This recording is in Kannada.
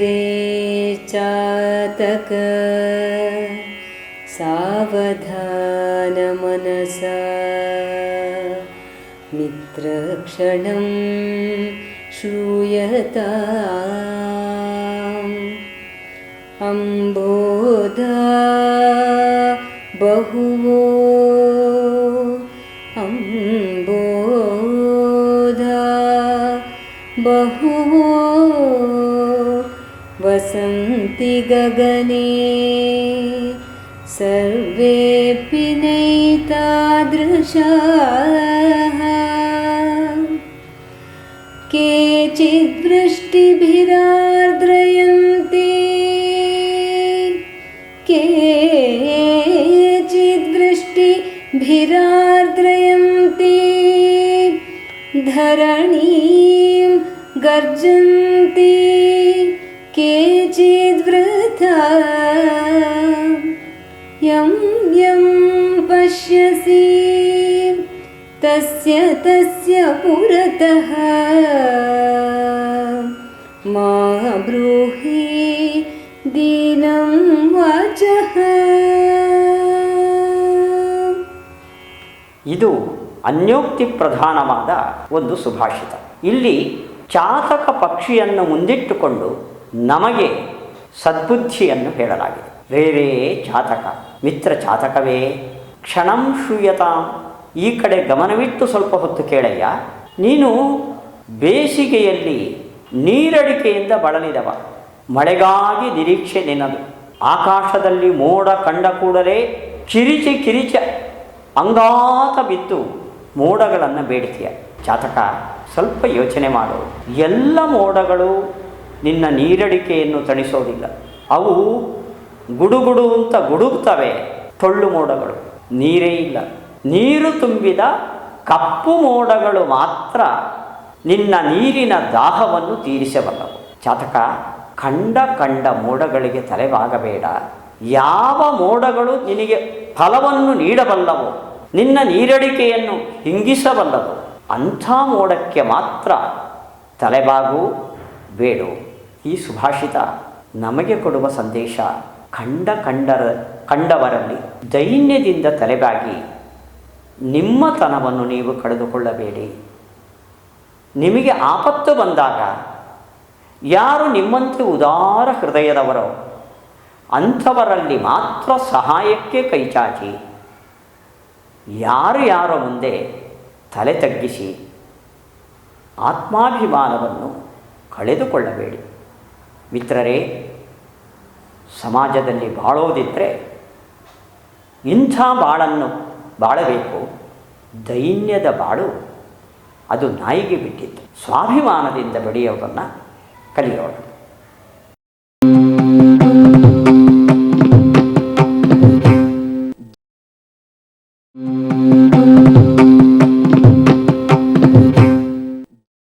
रे चातक सावधानमनसा मित्रक्षणं श्रूयता अम्बोधा बहुवो अम्बोधा बहुवो वसन्ति गगने सर्वेऽपि नैतादृशाः। केचिद्वृष्टिभिरार्द्रयन्ति केचिद्वृष्टिभिरार्द्रयन्ति धरणीं गर्जन्ति यं यं पश्यसि तस्य तस्य पुरतः मा ब्रूहि दीनं वाचः ಇದು ಅನ್ಯೋಕ್ತಿ ಪ್ರಧಾನವಾದ ಒಂದು ಸುಭಾಷಿತ ಇಲ್ಲಿ ಚಾತಕ ಪಕ್ಷಿಯನ್ನು ಮುಂದಿಟ್ಟುಕೊಂಡು ನಮಗೆ ಸದ್ಬುದ್ಧಿಯನ್ನು ಹೇಳಲಾಗಿದೆ ರೇ ಜಾತಕ ಮಿತ್ರ ಚಾತಕವೇ. ಕ್ಷಣಂ ಶೂಯತಾಂ ಈ ಕಡೆ ಗಮನವಿಟ್ಟು ಸ್ವಲ್ಪ ಹೊತ್ತು ಕೇಳಯ್ಯ. ನೀನು ಬೇಸಿಗೆಯಲ್ಲಿ ನೀರಡಿಕೆಯಿಂದ ಬಳಲಿದವ. ಮಳೆಗಾಗಿ ನಿರೀಕ್ಷೆ ನಿನ್ನದು. ಆಕಾಶದಲ್ಲಿ ಮೋಡ ಕಂಡ ಕೂಡಲೇ ಕಿರಿಚಿ ಕಿರಿಚ ಅಂಗಾತ ಬಿದ್ದು ಮೋಡಗಳನ್ನು ಬೇಡ್ತೀಯ. ಜಾತಕ ಸ್ವಲ್ಪ ಯೋಚನೆ ಮಾಡು. ಎಲ್ಲ ಮೋಡಗಳು ನಿನ್ನ ನೀರಡಿಕೆಯನ್ನು ತಣಿಸೋದಿಲ್ಲ. ಅವು ಗುಡುಗುಡು ಅಂತ ಗುಡುಗ್ತವೆ ಟೊಳ್ಳು ಮೋಡಗಳು. ನೀರೇ ಇಲ್ಲ. ನೀರು ತುಂಬಿದ ಕಪ್ಪು ಮೋಡಗಳು ಮಾತ್ರ ನಿನ್ನ ನೀರಿನ ದಾಹವನ್ನು ತೀರಿಸಬಲ್ಲವು. ಚಾತಕ ಕಂಡ ಕಂಡ ಮೋಡಗಳಿಗೆ ತಲೆಬಾಗಬೇಡ ಯಾವ ಮೋಡಗಳು ನಿನಗೆ ಫಲವನ್ನು ನೀಡಬಲ್ಲವು? ನಿನ್ನ ನೀರಡಿಕೆಯನ್ನು ಹಿಂಗಿಸಬಲ್ಲವು. ಅಂಥ ಮೋಡಕ್ಕೆ ಮಾತ್ರ ತಲೆಬಾಗು ಬೇಡು. ಈ ಸುಭಾಷಿತ ನಮಗೆ ಕೊಡುವ ಸಂದೇಶ ಕಂಡ ಕಂಡರ ಕಂಡವರಲ್ಲಿ ದೈನ್ಯದಿಂದ ತಲೆಬಾಗಿ ನಿಮ್ಮತನವನ್ನು ನೀವು ಕಳೆದುಕೊಳ್ಳಬೇಡಿ. ನಿಮಗೆ ಆಪತ್ತು ಬಂದಾಗ ಯಾರು ನಿಮ್ಮಂತೆ ಉದಾರ ಹೃದಯದವರೋ ಅಂಥವರಲ್ಲಿ ಮಾತ್ರ ಸಹಾಯಕ್ಕೆ ಕೈಚಾಚಿ, ಯಾರು ಯಾರ ಮುಂದೆ ತಲೆ ತಗ್ಗಿಸಿ ಆತ್ಮಾಭಿಮಾನವನ್ನು ಕಳೆದುಕೊಳ್ಳಬೇಡಿ. ಮಿತ್ರರೇ ಸಮಾಜದಲ್ಲಿ ಬಾಳೋದಿದ್ದರೆ ಇಂಥ ಬಾಳನ್ನು ಬಾಳಬೇಕು. ದೈನ್ಯದ ಬಾಳು ಅದು ನಾಯಿಗೆ ಬಿಟ್ಟಿತ್ತು ಸ್ವಾಭಿಮಾನದಿಂದ ಬೆಳೆಯೋದನ್ನು ಕಲಿಯೋಣ.